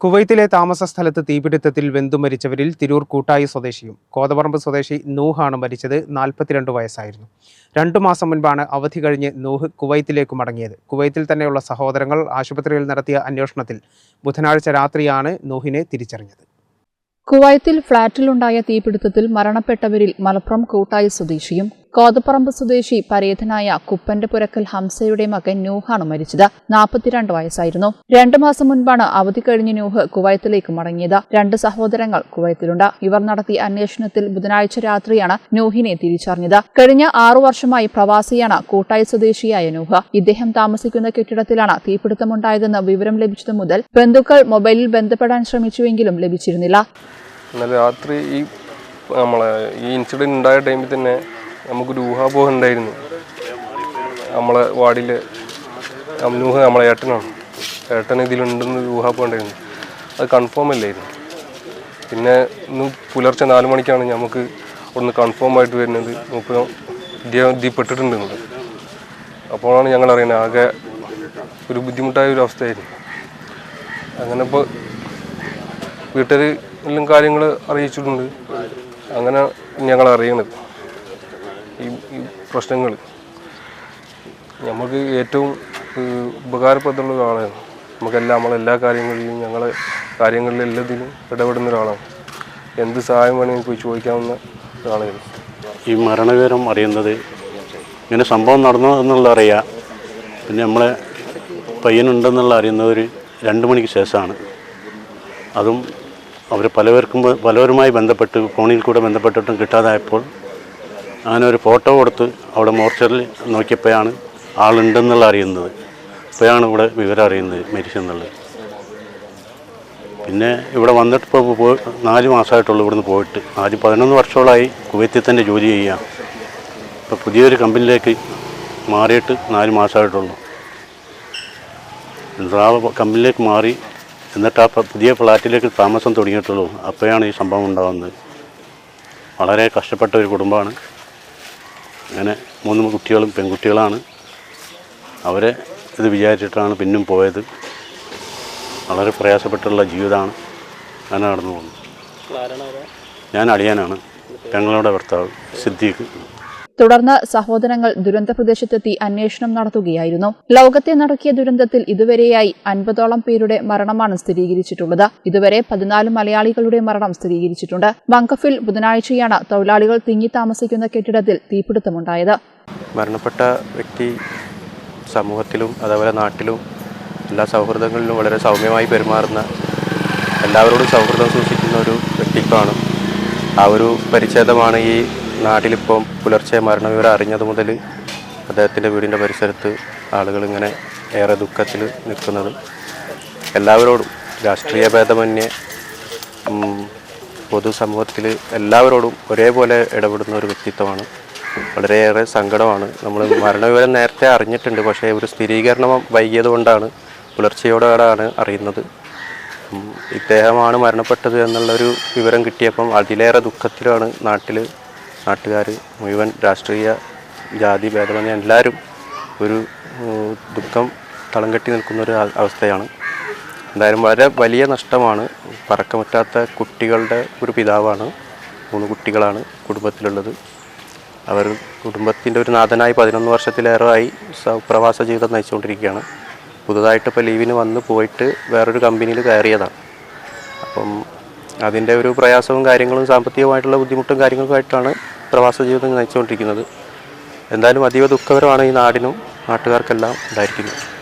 കുവൈത്തിലെ താമസ സ്ഥലത്ത് തീപിടുത്തത്തിൽ വെന്തു മരിച്ചവരിൽ തിരൂർ കൂട്ടായി സ്വദേശിയും കോതപറമ്പ് സ്വദേശി നൂഹാണ് മരിച്ചത്. നാൽപ്പത്തിരണ്ട് വയസ്സായിരുന്നു. രണ്ടു മാസം മുൻപാണ് അവധി കഴിഞ്ഞ് നൂഹ് കുവൈത്തിലേക്ക് മടങ്ങിയത്. കുവൈത്തിൽ തന്നെയുള്ള സഹോദരങ്ങൾ ആശുപത്രിയിൽ നടത്തിയ അന്വേഷണത്തിൽ ബുധനാഴ്ച രാത്രിയാണ് നൂഹിനെ തിരിച്ചറിഞ്ഞത്. കുവൈത്തിൽ ഫ്ളാറ്റിലുണ്ടായ തീപിടുത്തത്തിൽ മരണപ്പെട്ടവരിൽ മലപ്പുറം കൂട്ടായി സ്വദേശിയും കോതപ്പറമ്പ് സ്വദേശി പരേതനായ കുപ്പന്റെ പുരക്കൽ ഹംസയുടെ മകൻ നൂഹാണ് മരിച്ചത്. നാൽപ്പത്തിരണ്ട് വയസ്സായിരുന്നു. രണ്ടു മാസം മുൻപാണ് അവധി കഴിഞ്ഞ് നൂഹ് കുവൈത്തിലേക്ക് മടങ്ങിയത്. രണ്ട് സഹോദരങ്ങൾ കുവൈത്തിലുണ്ട്. ഇവർ നടത്തിയ അന്വേഷണത്തിൽ ബുധനാഴ്ച രാത്രിയാണ് നൂഹിനെ തിരിച്ചറിഞ്ഞത്. കഴിഞ്ഞ ആറു വർഷമായി പ്രവാസിയാണ് കൂട്ടായി സ്വദേശിയായ നൂഹ്. ഇദ്ദേഹം താമസിക്കുന്ന കെട്ടിടത്തിലാണ് തീപിടുത്തമുണ്ടായതെന്ന് വിവരം ലഭിച്ചതു മുതൽ ബന്ധുക്കൾ മൊബൈലിൽ ബന്ധപ്പെടാൻ ശ്രമിച്ചുവെങ്കിലും ലഭിച്ചിരുന്നില്ല. ഇന്നലെ രാത്രി ഈ നമ്മളെ ഈ ഇൻസിഡന്റ് ഉണ്ടായ ടൈമിൽ തന്നെ നമുക്കൊരു ഊഹാപോഹം ഉണ്ടായിരുന്നു നമ്മളെ വാർഡിൽ നൂഹ് നമ്മളെ ഏട്ടനാണ്. ഏട്ടൻ ഇതിലുണ്ടെന്ന് ഊഹാപോഹം ഉണ്ടായിരുന്നു അത് കൺഫേം അല്ലായിരുന്നു. പിന്നെ ഇന്ന് പുലർച്ചെ നാല് മണിക്കാണ് നമുക്ക് ഒന്ന് കൺഫേം ആയിട്ട് വരുന്നത്. ഇതിൽ പെട്ടിട്ടുണ്ടെന്നുള്ളത് അപ്പോഴാണ് ഞങ്ങൾ അറിയുന്നത്. ആകെ ഒരു ബുദ്ധിമുട്ടായ ഒരു അവസ്ഥയായിരുന്നു. അങ്ങനെ ഇപ്പോൾ വീട്ടിൽ എല്ലാം കാര്യങ്ങൾ അറിയിച്ചിട്ടുണ്ട്. അങ്ങനെ ഞങ്ങൾ അറിയണത്. ഈ ഈ പ്രശ്നങ്ങൾ. നമുക്ക് ഏറ്റവും ഉപകാരപ്രദമുള്ള ഒരാളാണ്. നമുക്കെല്ലാം നമ്മളെല്ലാ കാര്യങ്ങളിലും ഞങ്ങളെ കാര്യങ്ങളിൽ എല്ലാത്തിലും ഇടപെടുന്ന ഒരാളാണ്. എന്ത് സഹായം വേണമെങ്കിൽ പോയി ചോദിക്കാവുന്ന ഒരാളായിരുന്നു ഈ മരണവിവരം അറിയുന്നത് ഇങ്ങനെ സംഭവം നടന്നു എന്നുള്ള അറിയാം. പിന്നെ നമ്മളെ പയ്യനുണ്ടെന്നുള്ള അറിയുന്നത് ഒരു രണ്ട് മണിക്ക് ശേഷമാണ്. അതും അവർ പലവർക്കും പലവരുമായി ബന്ധപ്പെട്ട് ഫോണിൽ കൂടെ ബന്ധപ്പെട്ടിട്ടും കിട്ടാതായപ്പോൾ അങ്ങനെ ഒരു ഫോട്ടോ കൊടുത്ത് അവിടെ മോർച്ചറിൽ നോക്കിയപ്പോഴാണ് ആളുണ്ടെന്നുള്ള അറിയുന്നത്. ഇപ്പോഴാണ് ഇവിടെ വിവരം അറിയുന്നത് മരിച്ചെന്നുള്ളത് പിന്നെ ഇവിടെ വന്നിട്ട് ഇപ്പോൾ പോ നാല് മാസമായിട്ടുള്ളൂ ഇവിടുന്ന് പോയിട്ട്. ആദ്യം പതിനൊന്ന് വർഷത്തോളമായി കുവൈത്തിൽ തന്നെ ജോലി ചെയ്യുക ഇപ്പോൾ പുതിയൊരു കമ്പനിയിലേക്ക് മാറിയിട്ട് നാല് മാസമായിട്ടുള്ളൂ. ആ കമ്പനിയിലേക്ക് മാറി എന്നിട്ട് ആ പുതിയ ഫ്ലാറ്റിലേക്ക് താമസം തുടങ്ങിയിട്ടുള്ളൂ. അപ്പോഴാണ് ഈ സംഭവം ഉണ്ടാകുന്നത്. വളരെ കഷ്ടപ്പെട്ട ഒരു കുടുംബമാണ്. അങ്ങനെ മൂന്ന് കുട്ടികളും പെൺകുട്ടികളാണ്. അവരെ ഇത് വിചാരിച്ചിട്ടാണ് പിന്നും പോയത്. വളരെ പ്രയാസപ്പെട്ടുള്ള ജീവിതമാണ് അങ്ങനെ നടന്നു പോകുന്നത് ഞാൻ അളിയാനാണ്. ഞങ്ങളുടെ ഭർത്താവ് സിദ്ദീഖ്. തുടർന്ന് സഹോദരങ്ങൾ ദുരന്ത പ്രദേശത്തെത്തി അന്വേഷണം നടത്തുകയായിരുന്നു. ലോകത്തെ നടക്കിയ ദുരന്തത്തിൽ ഇതുവരെയായി അൻപതോളം പേരുടെ മരണമാണ് സ്ഥിരീകരിച്ചിട്ടുള്ളത്. ഇതുവരെ പതിനാല് മലയാളികളുടെ മരണം സ്ഥിരീകരിച്ചിട്ടുണ്ട്. ബങ്കഫിൽ ബുധനാഴ്ചയാണ് തൊഴിലാളികൾ തിങ്ങി താമസിക്കുന്ന കെട്ടിടത്തിൽ തീപിടുത്തമുണ്ടായത്. മരണപ്പെട്ട വ്യക്തി സമൂഹത്തിലും അതേപോലെ നാട്ടിലും എല്ലാ സൗഹൃദങ്ങളിലും വളരെ സൗമ്യമായി പെരുമാറുന്ന എല്ലാവരോടും സൗഹൃദം സൂക്ഷിക്കുന്ന ഒരു വ്യക്തിത്വമാണ്. ആ ഒരു പരിച്ഛേദമാണ് ഈ നാട്ടിലിപ്പം പുലർച്ചെ മരണവിവരം അറിഞ്ഞത് മുതൽ അദ്ദേഹത്തിന്റെ വീടിന്റെ പരിസരത്ത് ആളുകൾ ഇങ്ങനെ ഏറെ ദുഃഖത്തിൽ നിൽക്കുന്നത് എല്ലാവരോടും രാഷ്ട്രീയ ഭേദമന്യേ പൊതുസമൂഹത്തിൽ എല്ലാവരോടും ഒരേപോലെ ഇടപെടുന്ന ഒരു വ്യക്തിത്വമാണ്. വളരെയേറെ സങ്കടമാണ്. നമ്മൾ മരണവിവരം നേരത്തെ അറിഞ്ഞിട്ടുണ്ട്. പക്ഷേ ഒരു സ്ഥിരീകരണം വൈകിയത് കൊണ്ടാണ് പുലർച്ചയോടെയാണ് അറിയുന്നത്. ഇദ്ദേഹമാണ് മരണപ്പെട്ടത് എന്നുള്ളൊരു വിവരം കിട്ടിയപ്പം അതിലേറെ ദുഃഖത്തിലാണ് നാട്ടിൽ നാട്ടുകാർ മുഴുവൻ രാഷ്ട്രീയ ജാതി ഭേദമന്യ എല്ലാവരും ഒരു ദുഃഖം തളം കെട്ടി നിൽക്കുന്ന ഒരു അവസ്ഥയാണ്. എന്തായാലും വളരെ വലിയ നഷ്ടമാണ് പറക്കമറ്റാത്ത കുട്ടികളുടെ ഒരു പിതാവാണ് മൂന്ന് കുട്ടികളാണ് കുടുംബത്തിലുള്ളത്. അവർ കുടുംബത്തിന്റെ ഒരു നാഥനായി പതിനൊന്ന് വർഷത്തിലേറെയായി പ്രവാസ ജീവിതം നയിച്ചുകൊണ്ടിരിക്കുകയാണ്. പുതുതായിട്ട് ഇപ്പോൾ ലീവിന് വന്ന് പോയിട്ട് വേറൊരു കമ്പനിയിൽ കയറിയതാണ് അപ്പം അതിന്റെ ഒരു പ്രയാസവും കാര്യങ്ങളും സാമ്പത്തികമായിട്ടുള്ള ബുദ്ധിമുട്ടും കാര്യങ്ങളുമായിട്ടാണ് പ്രവാസ ജീവിതം നയിച്ചുകൊണ്ടിരിക്കുന്നത്. എന്തായാലും അതീവ ദുഃഖകരമാണ് ഈ നാടിനും നാട്ടുകാർക്കെല്ലാം ഉണ്ടായിരിക്കുന്നത്.